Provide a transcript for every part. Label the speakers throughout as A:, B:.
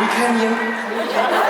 A: 你看你。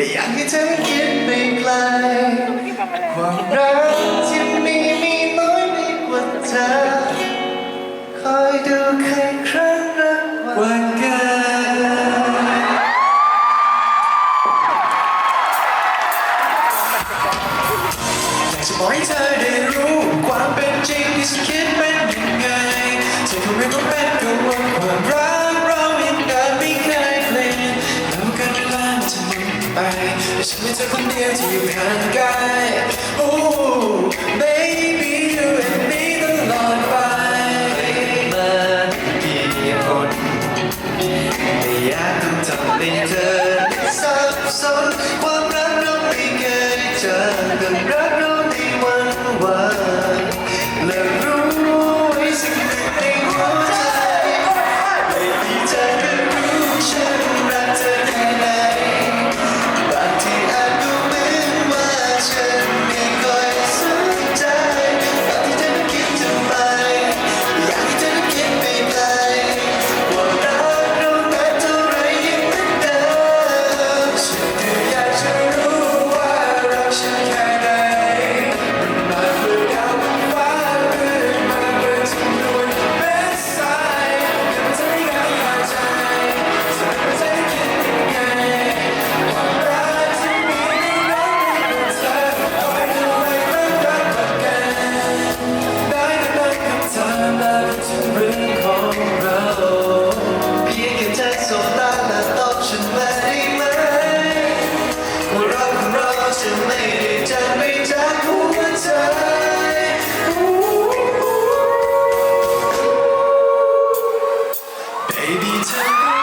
A: ไม่อยากให้เธอคิดไปไกลความรักที่มีมีน้อยไม่กว่าเธอ คอยดูใครครั้งรักวันเกิดอยากจะบอกให้เธอได้รู้ความเป็นจริงที่ฉันคิดเป็นยังไงเธอคงไม่ต้องเป็นกังวล มีเธอคนเดียวที่อยู่ห่างไกล Ooh baby you and me ตลอดไปเมากี่คนไม่อยากต้องทำให้เธอสับสนความรักเราไม่เคยเจอแต่รักเราในวันวาน จะไม่ได้จากไปจากหัวใจ Baby เธ